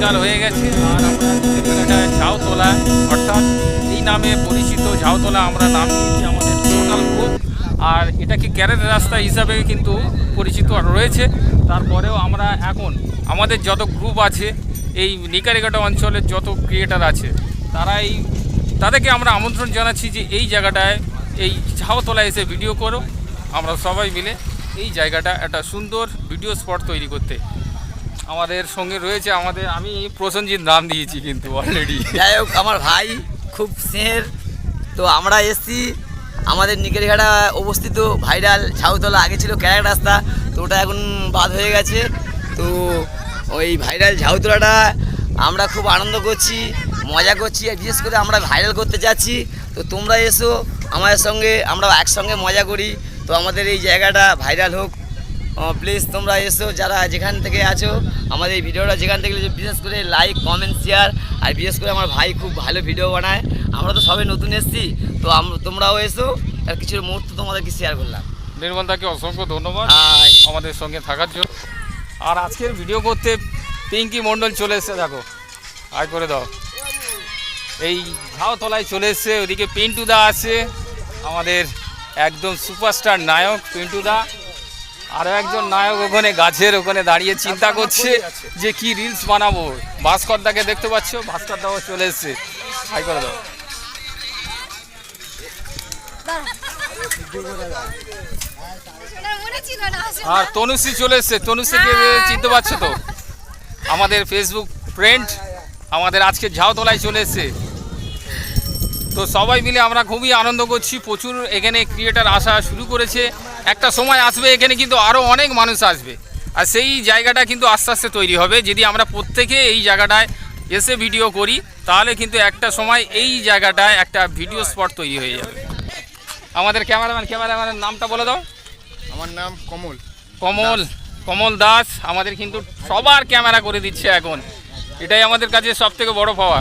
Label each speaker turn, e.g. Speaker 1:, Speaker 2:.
Speaker 1: Viral হয়ে গেছে, আর আমরা ঝাউতলা, অর্থাৎ এই নামে পরিচিত ঝাউতলা আমরা নাম দিয়েছি আমাদের টোটাল গ্রুপ আর এটাকে ক্যারেট রাস্তা হিসাবে কিন্তু পরিচিত রয়েছে। তারপরেও আমরা এখন আমাদের যত গ্রুপ আছে, এই নিকারিঘাটা অঞ্চলের যত ক্রিয়েটার আছে তারা এই তাদেরকে আমরা আমন্ত্রণ জানাচ্ছি যে এই জায়গাটায় এই ঝাউতলা এসে ভিডিও করো। আমরা সবাই মিলে এই জায়গাটা একটা সুন্দর ভিডিও স্পট তৈরি করতে। আমাদের সঙ্গে রয়েছে আমাদের, আমি প্রসেনজিৎ নাম দিয়েছি কিন্তু অলরেডি
Speaker 2: যাই হোক, আমার ভাই খুব স্নেহের, তো আমরা এসছি। আমাদের নিকেরঘাটা অবস্থিত ভাইরাল ঝাউতলা আগে ছিল ক্যারেক রাস্তা, তো ওটা এখন বাদ হয়ে গেছে। তো ওই ভাইরাল ঝাউতলাটা আমরা খুব আনন্দ করছি, মজা করছি, আর বিশেষ করে আমরা ভাইরাল করতে যাচ্ছি। তো তোমরা এসো, আমাদের সঙ্গে, আমরা একসঙ্গে মজা করি। তো আমাদের এই জায়গাটা ভাইরাল হোক। প্লিজ তোমরা এসো যারা যেখান থেকে আছো আমাদের এই ভিডিওটা যেখান থেকে বিশেষ করে লাইক কমেন্ট শেয়ার আর বিশেষ করে আমার ভাই খুব ভালো ভিডিও বানায়। আমরা তো সবে নতুন এসেছি তো তোমরাও এসো আর কিছু মুহূর্ত তোমাদেরকে শেয়ার করলাম।
Speaker 1: নির্মলদাকে অসংখ্য ধন্যবাদ আমাদের সঙ্গে থাকার জন্য। আর আজকের ভিডিও করতে পিঙ্কি মণ্ডল চলে এসছে দেখো। আয় করে দাও। এই ঝাউতলায় চলে এসছে ওদিকে পিন্টুদা আছে আমাদের একদম সুপারস্টার নায়ক পিন্টুদা। আরও একজন নায়ক ওখানে গাছের ওখানে দাঁড়িয়ে চিন্তা করছে যে কি রিলস বানাবো। ভাস্করদাকে দেখতে পাচ্ছ? ভাস্করদাও চলে এসছে। আয় করে দাও।
Speaker 3: মনে।
Speaker 1: আর তনুশ্রী চলে এসছে। তনুশ্রীকে চিনতে পারছ তো? আমাদের ফেসবুক ফ্রেন্ড আমাদের আজকে ঝাউতলায় চলে এসছে। তো সবাই মিলে আমরা খুবই আনন্দ করছি। প্রচুর এখানে ক্রিয়েটার আসা শুরু করেছে। একটা সময় আসবে এখানে কিন্তু আরও অনেক মানুষ আসবে। আর সেই জায়গাটা কিন্তু আস্তে আস্তে তৈরি হবে। যদি আমরা প্রত্যেকে এই জায়গাটায় এসে ভিডিও করি তাহলে কিন্তু একটা সময় এই জায়গাটায় একটা ভিডিও স্পট তৈরি হয়ে যাবে। আমাদের ক্যামেরাম্যান ক্যামেরাম্যানের নামটা বলে দাও।
Speaker 4: আমার নাম কমল।
Speaker 1: কমল কমল দাস। আমাদের কিন্তু সবার ক্যামেরা করে দিচ্ছে এখন। এটাই আমাদের কাছে সব থেকে বড় পাওয়া